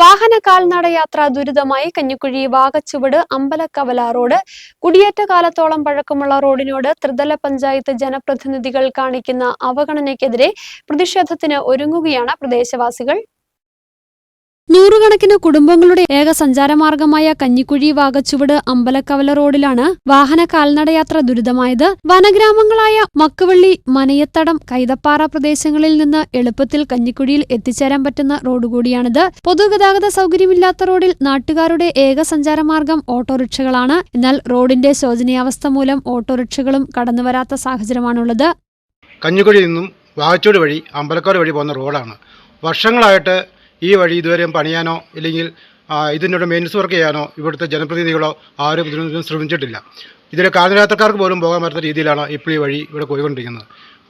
വാഹന കാൽനട യാത്ര ദുരിതമായി കഞ്ഞിക്കുഴി വാകച്ചുവട് അമ്പലക്കവല റോഡ്. കുടിയേറ്റ കാലത്തോളം പഴക്കമുള്ള റോഡിനോട് ത്രിതല പഞ്ചായത്ത് ജനപ്രതിനിധികൾ കാണിക്കുന്ന അവഗണനയ്ക്കെതിരെ പ്രതിഷേധത്തിന് ഒരുങ്ങുകയാണ് പ്രദേശവാസികൾ. നൂറുകണക്കിന് കുടുംബങ്ങളുടെ ഏക സഞ്ചാരമാർഗമായ കഞ്ഞിക്കുഴി വാകച്ചുവട് അമ്പലക്കവല റോഡിലാണ് വാഹന കാൽനടയാത്ര ദുരിതമായത്. വനഗ്രാമങ്ങളായ മക്കുവള്ളി മനയത്തടം കൈതപ്പാറ പ്രദേശങ്ങളിൽ നിന്ന് എളുപ്പത്തിൽ കഞ്ഞിക്കുഴിയിൽ എത്തിച്ചേരാൻ പറ്റുന്ന റോഡ് കൂടിയാണിത് പൊതുഗതാഗത സൗകര്യമില്ലാത്ത റോഡിൽ നാട്ടുകാരുടെ ഏക സഞ്ചാരമാർഗം ഓട്ടോറിക്ഷകളാണ്. എന്നാൽ റോഡിന്റെ ശോചനീയാവസ്ഥ മൂലം ഓട്ടോറിക്ഷകളും കടന്നുവരാത്ത സാഹചര്യമാണുള്ളത്. കഞ്ഞിക്കുഴിയിൽ നിന്നും വാഹച്ചൂട് വഴി അമ്പലക്കാട് വഴി പോകുന്ന റോഡാണ്. വർഷങ്ങളായിട്ട് ഈ വഴി ഇതുവരെയും പണിയാനോ ഇല്ലെങ്കിൽ ഇതിനോട് മെയിൻസ് വർക്ക് ചെയ്യാനോ ഇവിടുത്തെ ജനപ്രതിനിധികളോ ആരും ഇതിനൊന്നും ശ്രമിച്ചിട്ടില്ല. ഇതിൽ കാൽനടയാത്രക്കാർക്ക് പോലും പോകാൻ പറ്റാത്ത രീതിയിലാണ് ഇപ്പോൾ ഈ വഴി ഇവിടെ പോയിക്കൊണ്ടിരിക്കുന്നത്.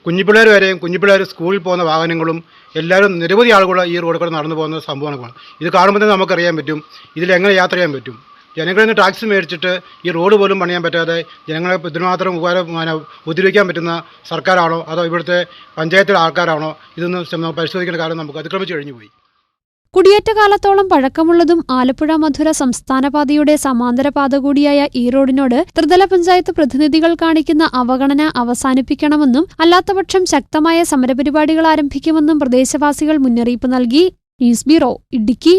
കുഞ്ഞിപ്പിള്ളേർ വരെയും കുഞ്ഞിപ്പിള്ളേർ സ്കൂളിൽ പോകുന്ന വാഹനങ്ങളും എല്ലാവരും നിരവധി ആളുകൾ ഈ റോഡ് കൂടെ നടന്നു പോകുന്ന സംഭവമാണ് ഇത് കാണുമ്പോൾ തന്നെ നമുക്കറിയാൻ പറ്റും ഇതിലെങ്ങനെ യാത്ര ചെയ്യാൻ പറ്റും. ജനങ്ങളിൽ നിന്ന് ടാക്സ് മേടിച്ചിട്ട് ഈ റോഡ് പോലും പണിയാൻ പറ്റാതെ ജനങ്ങളെ ഇതിനുമാത്രം ഉപകാരം ഉദ്ധരിക്കാൻ പറ്റുന്ന സർക്കാരാണോ അതോ ഇവിടുത്തെ പഞ്ചായത്തിലെ ആൾക്കാരാണോ ഇതൊന്നും പരിശോധിക്കേണ്ട കാര്യം നമുക്ക് അതിക്രമിച്ച് കഴിഞ്ഞു പോയി കുടിയേറ്റ കാലത്തോളം പഴക്കമുള്ളതും ആലപ്പുഴ മധുര സംസ്ഥാനപാതയുടെ സമാന്തര പാത കൂടിയായ ഈ റോഡിനോട് ത്രിതല പഞ്ചായത്ത് പ്രതിനിധികൾ കാണിക്കുന്ന അവഗണന അവസാനിപ്പിക്കണമെന്നും അല്ലാത്തപക്ഷം ശക്തമായ സമരപരിപാടികൾ ആരംഭിക്കുമെന്നും പ്രദേശവാസികൾ മുന്നറിയിപ്പ് നൽകി. News bureau Idukki.